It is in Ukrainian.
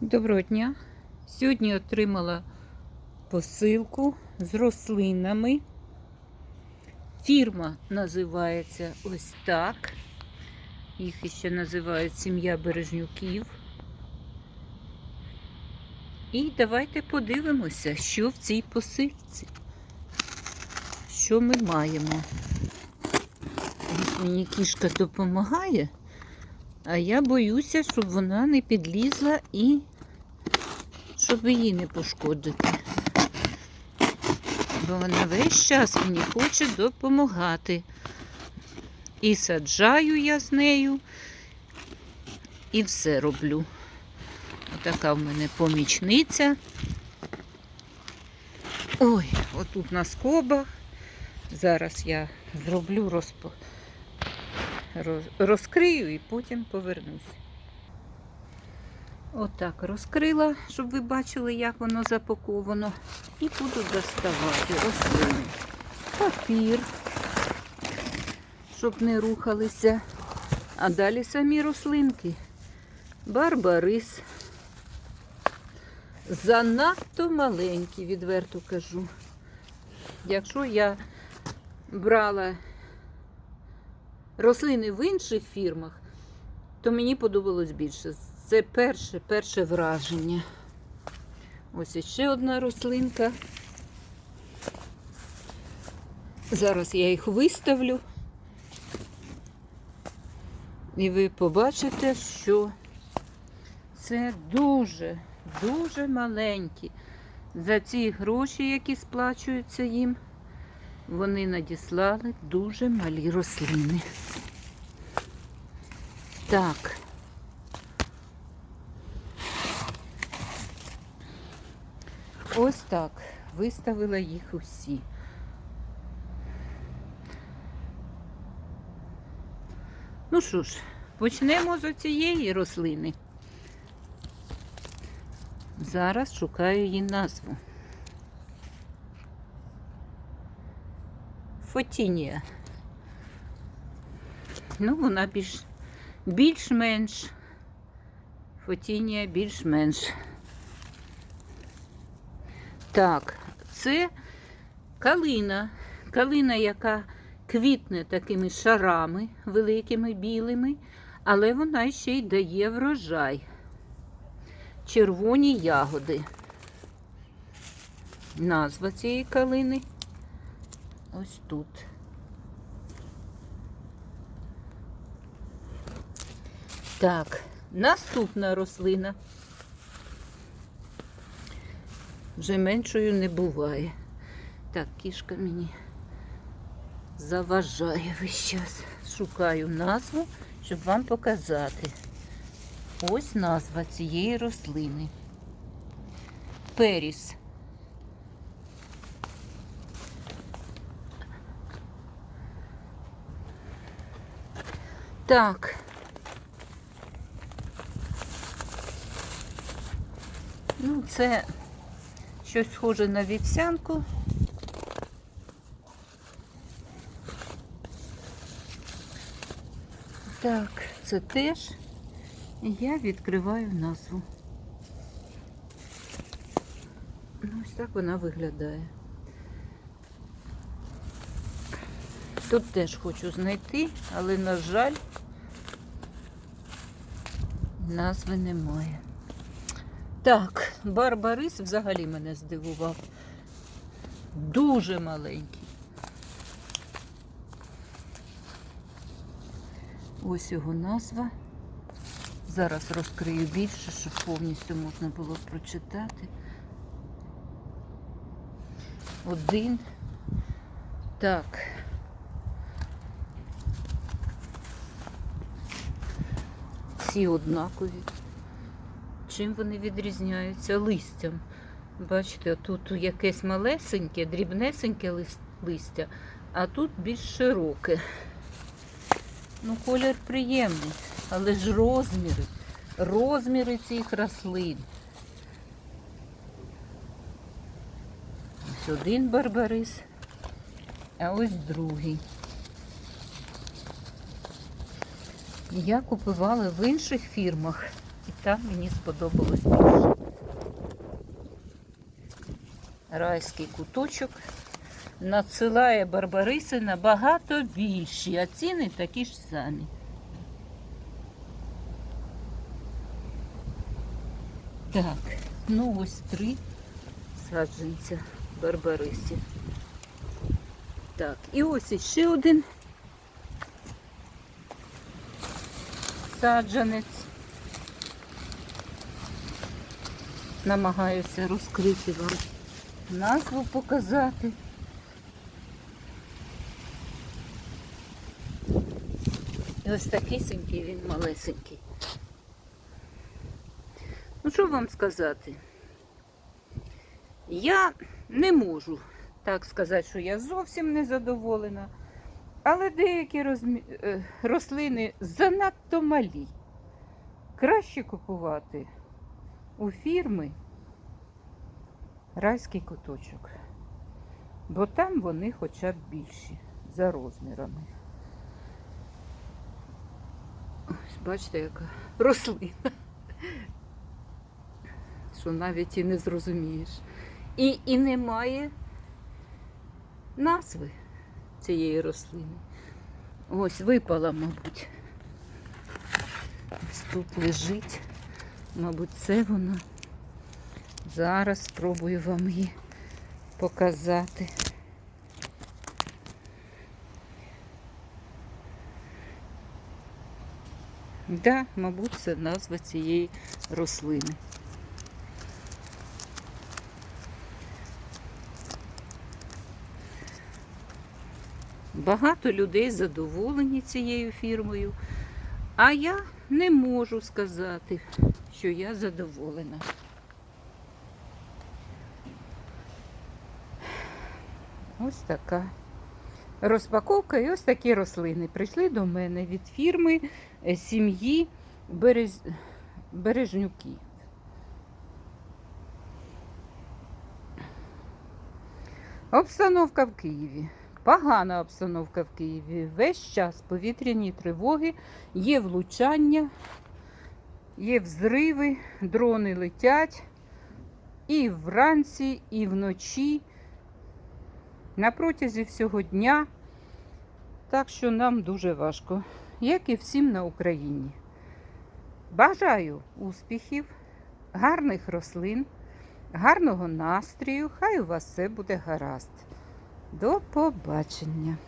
Доброго дня. Сьогодні отримала посилку з рослинами. Фірма називається ось так. Їх ще називають сім'я Бережнюків. І давайте подивимося, що в цій посилці. Що ми маємо. Мені кішка допомагає. А я боюся, щоб вона не підлізла і щоб її не пошкодити. Бо вона весь час мені хоче допомагати. І саджаю я з нею, і все роблю. Отака в мене помічниця. Ой, отут на скобах. Зараз я зроблю розпо роз- розкрию і потім повернусь. Отак розкрила, щоб ви бачили, як воно запаковано. І буду доставати рослини. Папір, щоб не рухалися. А далі самі рослинки. Барбарис. Занадто маленькі, відверто кажу. Якщо я брала рослини в інших фірмах, то мені подобалось більше. Це перше, перше враження. Ось іще одна рослинка. Зараз я їх виставлю. І ви побачите, що це дуже, дуже маленькі. За ці гроші, які сплачуються їм, вони надіслали дуже малі рослини. Так. Ось так. Виставила їх усі. Ну що ж, почнемо з цієї рослини. Зараз шукаю її назву. Фотінія. Ну, вона більш, більш-менш. Фотінія більш-менш. Так, це калина. Калина, яка квітне такими шарами великими білими, але вона ще й дає врожай. Червоні ягоди. Назва цієї калини ось тут. Так, наступна рослина. Вже меншою не буває. Так, кішка мені заважає весь час. Шукаю назву, щоб вам показати. Ось назва цієї рослини. Періс. Так. Ну, це щось схоже на вівсянку. Так, це теж я відкриваю назву. Ну, ось так вона виглядає. Тут теж хочу знайти, але, на жаль, назви немає. Так, Барбарис взагалі мене здивував. Дуже маленький. Ось його назва. Зараз розкрию більше, щоб повністю можна було прочитати. Один. Так. Ці однакові. Чим вони відрізняються? Листям. Бачите, тут якесь малесеньке, дрібнесеньке листя, а тут більш широке. Ну, колір приємний, але ж розміри, розміри цих рослин. Ось один барбарис, а ось другий. Я купувала в інших фірмах І там мені сподобалось більше. Райський куточок надсилає Барбариси набагато більші, а ціни такі ж самі. Так, ну ось три саджанця Барбарисів. Так, і ось іще один саджанець. Намагаюся розкрити вам назву показати. І ось такисенький він малесенький. Ну, що вам сказати? Я не можу так сказати, що я зовсім не задоволена, але деякі розмі... е, рослини занадто малі. Краще купувати у фірми райський куточок, бо там вони хоча б більші за розмірами. Ось бачите, яка рослина, що навіть і не зрозумієш. І, і немає назви цієї рослини. Ось випала, мабуть. Ось тут лежить. Мабуть, це вона. Зараз спробую вам її показати. Да, мабуть, це назва цієї рослини. Багато людей задоволені цією фірмою, а я не можу сказати, що я задоволена. Ось така розпаковка і ось такі рослини прийшли до мене від фірми е, сім'ї Берез... Бережнюків. Обстановка в Києві. Погана обстановка в Києві. Весь час повітряні тривоги, є влучання, є взриви, дрони летять і вранці, і вночі, на протязі всього дня. Так що нам дуже важко, як і всім на Україні. Бажаю успіхів, гарних рослин, гарного настрію. Хай у вас все буде гаразд. До побачення!